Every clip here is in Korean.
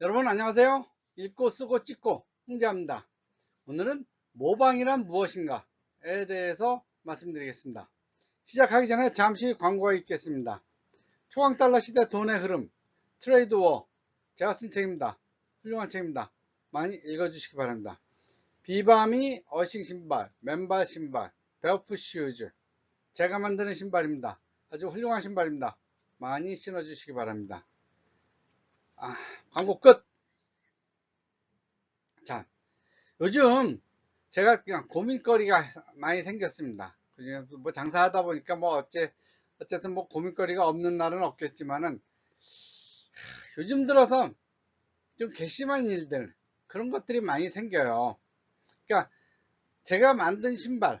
여러분 안녕하세요. 읽고 쓰고 찍고 홍재합니다. 오늘은 모방이란 무엇인가에 대해서 말씀드리겠습니다. 시작하기 전에 잠시 광고가 있겠습니다. 초강달러 시대 돈의 흐름 트레이드워. 제가 쓴 책입니다. 훌륭한 책입니다. 많이 읽어주시기 바랍니다. 비바미 어싱 신발 맨발 신발 베어프 슈즈. 제가 만드는 신발입니다. 아주 훌륭한 신발입니다. 많이 신어 주시기 바랍니다 아, 광고 끝. 자, 요즘 제가 그냥 고민거리가 많이 생겼습니다. 뭐 장사하다 보니까 뭐 어째, 어쨌든 뭐 고민거리가 없는 날은 없겠지만은 요즘 들어서 좀 괘씸한 일들 그런 것들이 많이 생겨요. 그러니까 제가 만든 신발,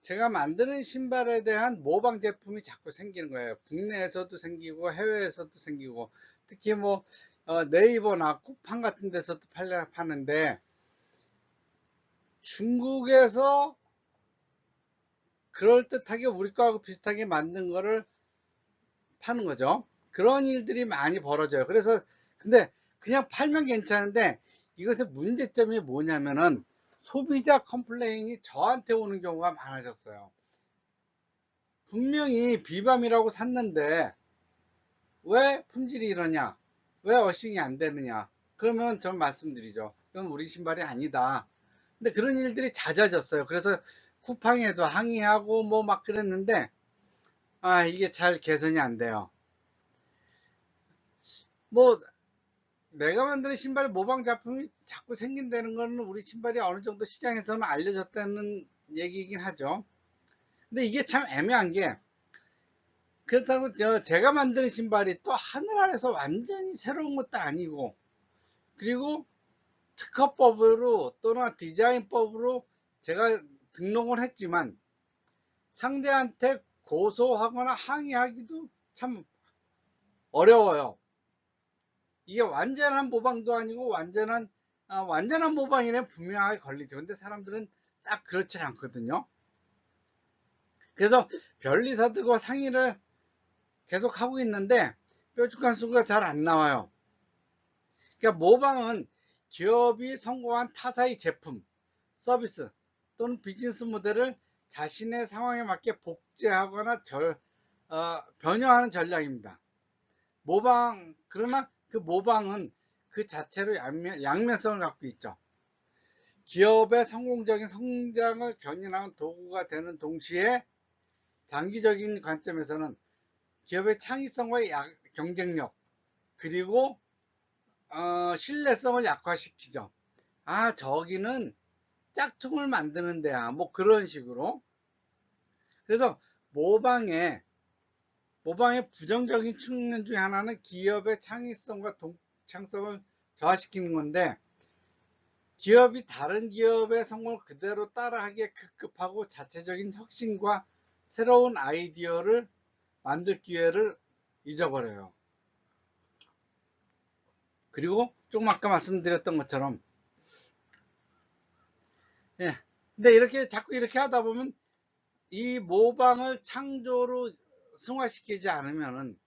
제가 만드는 신발에 대한 모방 제품이 자꾸 생기는 거예요. 국내에서도 생기고 해외에서도 생기고 특히 뭐 어, 네이버나 쿠팡 같은 데서도 팔려 파는데 중국에서 그럴듯하게 우리 거하고 비슷하게 만든 거를 파는 거죠. 그런 일들이 많이 벌어져요. 그래서 근데 그냥 팔면 괜찮은데 이것의 문제점이 뭐냐면은 소비자 컴플레인이 저한테 오는 경우가 많아졌어요. 분명히 비밤이라고 샀는데 왜 품질이 이러냐? 왜 어싱이 안 되느냐? 그러면 전 말씀드리죠. 이건 우리 신발이 아니다. 근데 그런 일들이 잦아졌어요. 그래서 쿠팡에도 항의하고 뭐 막 그랬는데 아 이게 잘 개선이 안 돼요. 뭐 내가 만드는 신발 모방 작품이 자꾸 생긴다는 거는 우리 신발이 어느 정도 시장에서는 알려졌다는 얘기이긴 하죠. 근데 이게 참 애매한 게 그렇다고 제가 만드는 신발이 또 하늘 아래서 완전히 새로운 것도 아니고 그리고 특허법으로 또는 디자인법으로 제가 등록을 했지만 상대한테 고소하거나 항의하기도 참 어려워요. 이게 완전한 모방도 아니고 완전한 아, 완전한 모방이네 분명하게 걸리죠. 근데 사람들은 딱 그렇지 않거든요. 그래서 변리사들과 상의를 계속 하고 있는데 뾰족한 수가 잘 안 나와요. 그러니까 모방은 기업이 성공한 타사의 제품, 서비스 또는 비즈니스 모델을 자신의 상황에 맞게 복제하거나 절, 어, 변형하는 전략입니다. 모방 그러나 그 모방은 그 자체로 양면, 양면성을 갖고 있죠. 기업의 성공적인 성장을 견인하는 도구가 되는 동시에 장기적인 관점에서는 기업의 창의성과 경쟁력 그리고 어, 신뢰성을 약화시키죠. 아 저기는 짝퉁을 만드는 데야 뭐 그런 식으로 그래서 모방에 모방의 부정적인 측면 중에 하나는 기업의 창의성과 동창성을 저하시키는 건데 기업이 다른 기업의 성공을 그대로 따라하기에 급급하고 자체적인 혁신과 새로운 아이디어를 만들 기회를 잊어버려요. 그리고 조금 아까 말씀드렸던 것처럼 예. 근데 이렇게 자꾸 이렇게 하다 보면 이 모방을 창조로 승화시키지 않으면은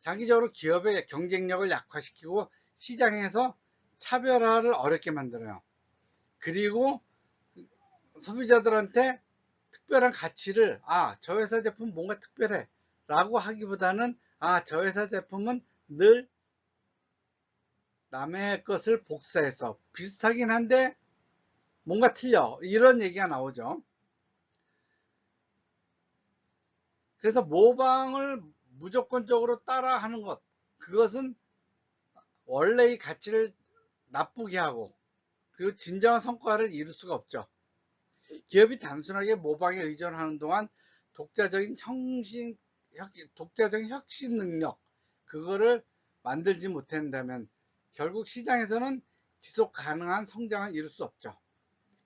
장기적으로 기업의 경쟁력을 약화시키고 시장에서 차별화를 어렵게 만들어요. 그리고 소비자들한테 특별한 가치를 아 저 회사 제품 뭔가 특별해 라고 하기보다는 아 저 회사 제품은 늘 남의 것을 복사해서 비슷하긴 한데 뭔가 틀려. 이런 얘기가 나오죠. 그래서 모방을 무조건적으로 따라 하는 것 그것은 원래의 가치를 나쁘게 하고 그리고 진정한 성과를 이룰 수가 없죠. 기업이 단순하게 모방에 의존하는 동안 독자적인 형식 독자적인 혁신 능력 그거를 만들지 못한다면 결국 시장에서는 지속 가능한 성장을 이룰 수 없죠.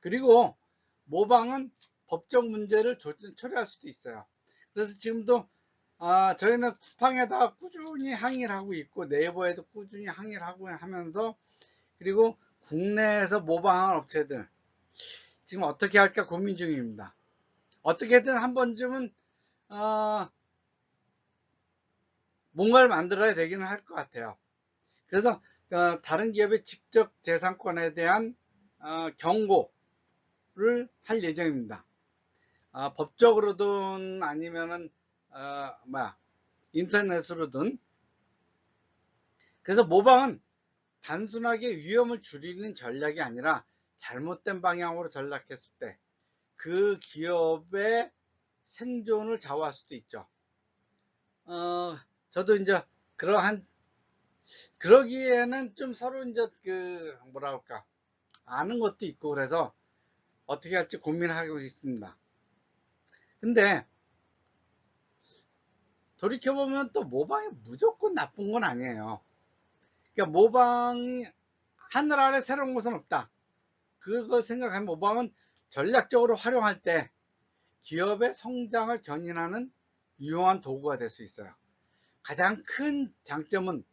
그리고 모방은 법적 문제를 처리할 수도 있어요. 그래서 지금도 아, 저희는 쿠팡에다가 꾸준히 항의를 하고 있고 네이버에도 꾸준히 항의를 하고 하면서 그리고 국내에서 모방한 업체들 지금 어떻게 할까 고민 중입니다. 어떻게든 한 번쯤은 어, 뭔가를 만들어야 되기는 할 것 같아요. 그래서 어, 다른 기업의 직접 재산권에 대한 어, 경고를 할 예정입니다. 아, 법적으로든 아니면은 어, 뭐야 인터넷으로든 그래서 모방은 단순하게 위험을 줄이는 전략이 아니라 잘못된 방향으로 전략했을 때 그 기업의 생존을 좌우할 수도 있죠. 어, 저도 이제 그러한 그러기에는 좀 서로 이제 그 뭐라 할까 아는 것도 있고 그래서 어떻게 할지 고민하고 있습니다. 근데 돌이켜보면 또 모방이 무조건 나쁜 건 아니에요. 그러니까 모방이 하늘 아래 새로운 것은 없다. 그걸 생각하면 모방은 전략적으로 활용할 때 기업의 성장을 견인하는 유용한 도구가 될 수 있어요. 가장 큰 장점은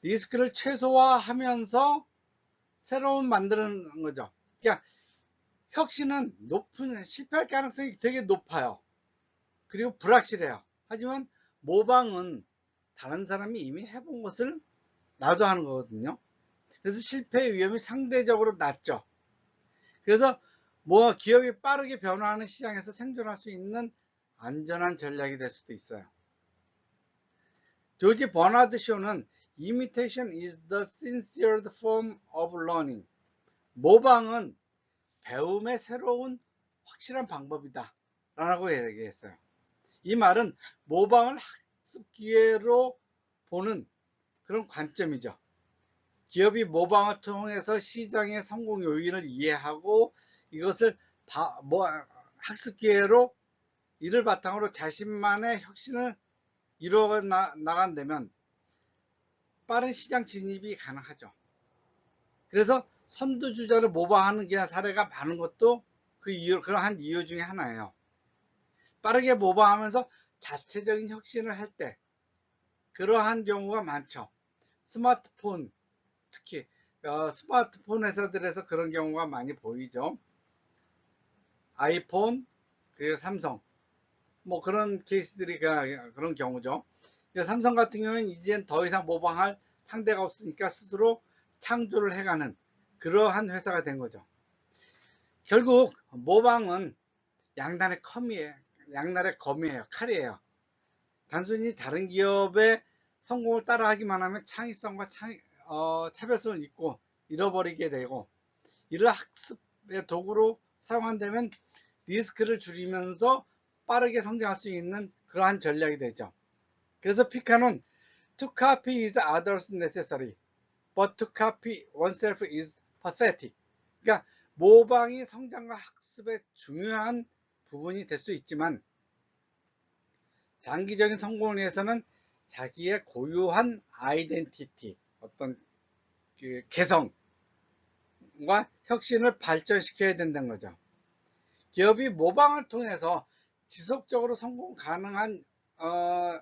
리스크를 최소화하면서 새로운 만드는 거죠. 그러니까 혁신은 높은 실패할 가능성이 되게 높아요. 그리고 불확실해요. 하지만 모방은 다른 사람이 이미 해본 것을 나도 하는 거거든요. 그래서 실패의 위험이 상대적으로 낮죠. 그래서 뭐 기업이 빠르게 변화하는 시장에서 생존할 수 있는 안전한 전략이 될 수도 있어요. 조지 버나드 쇼는 Imitation is the sincere form of learning. 모방은 배움의 새로운 확실한 방법이다. 라고 얘기했어요. 이 말은 모방을 학습 기회로 보는 그런 관점이죠. 기업이 모방을 통해서 시장의 성공 요인을 이해하고 이것을 바, 뭐, 학습 기회로 이를 바탕으로 자신만의 혁신을 이루어 나, 나간다면 빠른 시장 진입이 가능하죠. 그래서 선두주자를 모방하는 게 사례가 많은 것도 그 이유, 그러한 이유 중에 하나예요. 빠르게 모방하면서 자체적인 혁신을 할 때 그러한 경우가 많죠. 스마트폰 특히 어, 스마트폰 회사들에서 그런 경우가 많이 보이죠. 아이폰 그리고 삼성 뭐 그런 케이스들이 그런 경우죠. 삼성 같은 경우는 이젠 더 이상 모방할 상대가 없으니까 스스로 창조를 해가는 그러한 회사가 된 거죠. 결국 모방은 양날의 컴이에요. 양날의 검이에요. 칼이에요. 단순히 다른 기업의 성공을 따라하기만 하면 창의성과 창의, 어, 차별성을 잊고 잃어버리게 되고 이를 학습의 도구로 사용한다면 리스크를 줄이면서 빠르게 성장할 수 있는 그러한 전략이 되죠. 그래서 피카는 to copy is others necessary, but to copy oneself is pathetic. 그러니까 모방이 성장과 학습의 중요한 부분이 될 수 있지만 장기적인 성공을 위해서는 자기의 고유한 아이덴티티, 어떤 그 개성과 혁신을 발전시켜야 된다는 거죠. 기업이 모방을 통해서 지속적으로 성공 가능한 어,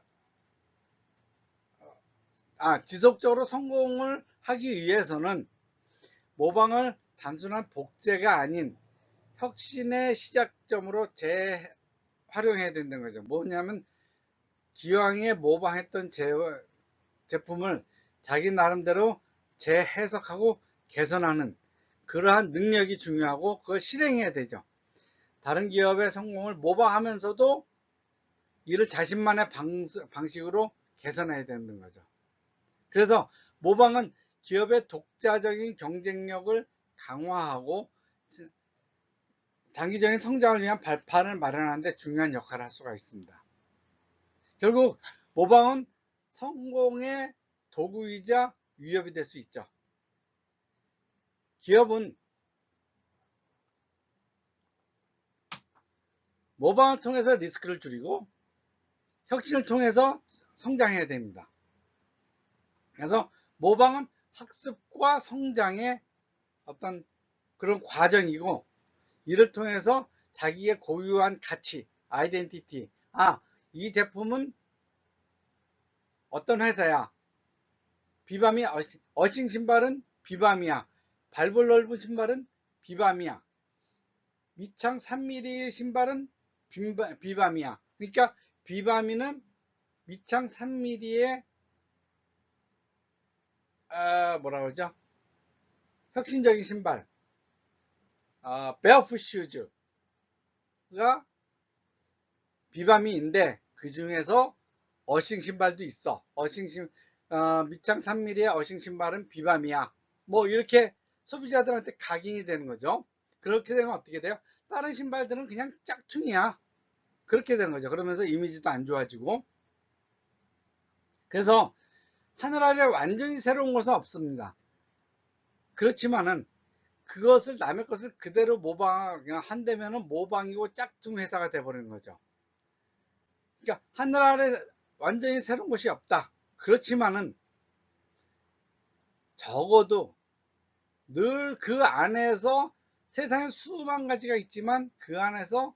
아, 지속적으로 성공을 하기 위해서는 모방을 단순한 복제가 아닌 혁신의 시작점으로 재활용해야 된다는 거죠. 뭐냐면 기왕에 모방했던 제, 제품을 자기 나름대로 재해석하고 개선하는 그러한 능력이 중요하고 그걸 실행해야 되죠. 다른 기업의 성공을 모방하면서도 이를 자신만의 방식으로 개선해야 되는 거죠. 그래서 모방은 기업의 독자적인 경쟁력을 강화하고 장기적인 성장을 위한 발판을 마련하는 데 중요한 역할을 할 수가 있습니다. 결국 모방은 성공의 도구이자 위협이 될 수 있죠. 기업은 모방을 통해서 리스크를 줄이고 혁신을 통해서 성장해야 됩니다. 그래서 모방은 학습과 성장의 어떤 그런 과정이고 이를 통해서 자기의 고유한 가치, 아이덴티티, 아, 이 제품은 어떤 회사야? 비밤이 어싱 신발은 비밤이야. 발볼 넓은 신발은 비밤이야. 밑창 3mm의 신발은 비밤이야. 그러니까 비밤이는 밑창 3mm의 아, 뭐라 그러죠? 혁신적인 신발, 아, 베어풋 슈즈가 비바미인데 그 중에서 어싱 신발도 있어. 어싱 신 어, 밑창 3mm의 어싱 신발은 비바미야. 뭐 이렇게 소비자들한테 각인이 되는 거죠. 그렇게 되면 어떻게 돼요? 다른 신발들은 그냥 짝퉁이야. 그렇게 되는 거죠. 그러면서 이미지도 안 좋아지고. 그래서 하늘 아래 완전히 새로운 것은 없습니다. 그렇지만은 그것을 남의 것을 그대로 모방 한다면은 모방이고 짝퉁 회사가 돼버리는 거죠. 그러니까 하늘 아래 완전히 새로운 것이 없다. 그렇지만은 적어도 늘 그 안에서 세상에 수만 가지가 있지만 그 안에서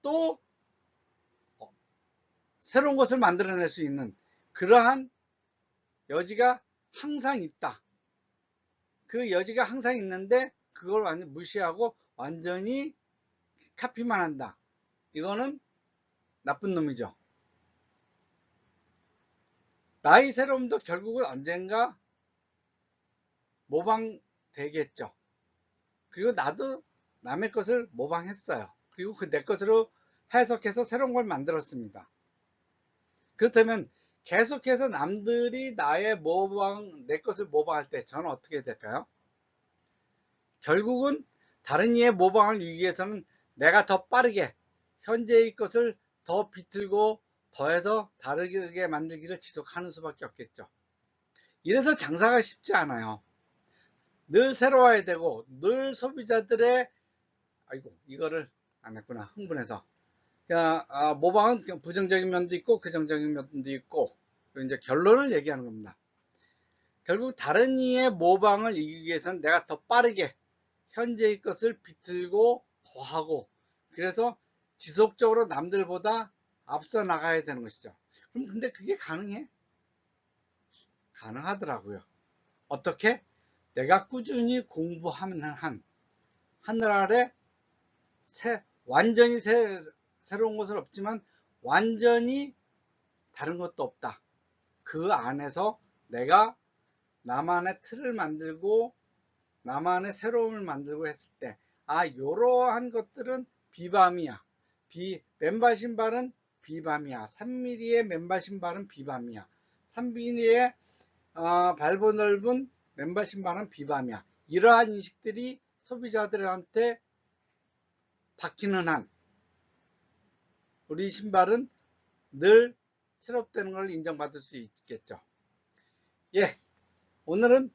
또 새로운 것을 만들어낼 수 있는 그러한 여지가 항상 있다. 그 여지가 항상 있는데 그걸 완전 무시하고 완전히 카피만 한다. 이거는 나쁜 놈이죠. 나의 새로움도 결국은 언젠가 모방되겠죠. 그리고 나도 남의 것을 모방했어요. 그리고 그 내 것으로 해석해서 새로운 걸 만들었습니다. 그렇다면 계속해서 남들이 나의 모방, 내 것을 모방할 때 저는 어떻게 될까요? 결국은 다른 이의 모방을 위해서는 내가 더 빠르게 현재의 것을 더 비틀고 더해서 다르게 만들기를 지속하는 수밖에 없겠죠. 이래서 장사가 쉽지 않아요. 늘 새로워야 되고 늘 소비자들의 아이고 이거를 안 했구나 흥분해서 그러니까 아, 모방은 부정적인 면도 있고 긍정적인 면도 있고 이제 결론을 얘기하는 겁니다. 결국 다른 이의 모방을 이기기 위해서는 내가 더 빠르게 현재의 것을 비틀고 더하고 그래서 지속적으로 남들보다 앞서 나가야 되는 것이죠. 그럼 근데 그게 가능해? 가능하더라고요. 어떻게? 내가 꾸준히 공부하면 한 하늘 아래 새, 완전히 새, 새로운 것은 없지만 완전히 다른 것도 없다. 그 안에서 내가 나만의 틀을 만들고 나만의 새로움을 만들고 했을 때, 아, 이러한 것들은 비밤이야. 비, 맨발 신발은 비밤이야. 3mm의 맨발 신발은 비밤이야. 3mm의 어, 발보 넓은 맨발 신발은 비밤이야. 이러한 인식들이 소비자들한테 바뀌는 한 우리 신발은 늘 새롭다는 걸 인정받을 수 있겠죠. 예, 오늘은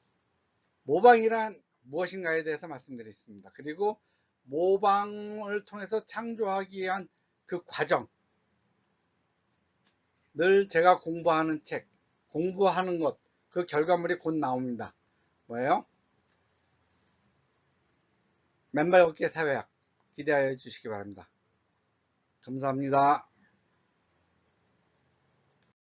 모방이란 무엇인가에 대해서 말씀드렸습니다. 그리고 모방을 통해서 창조하기 위한 그 과정 늘 제가 공부하는 책 공부하는 것 그 결과물이 곧 나옵니다. 뭐예요? 맨발 걷기 사회학 기대하여 주시기 바랍니다. 감사합니다.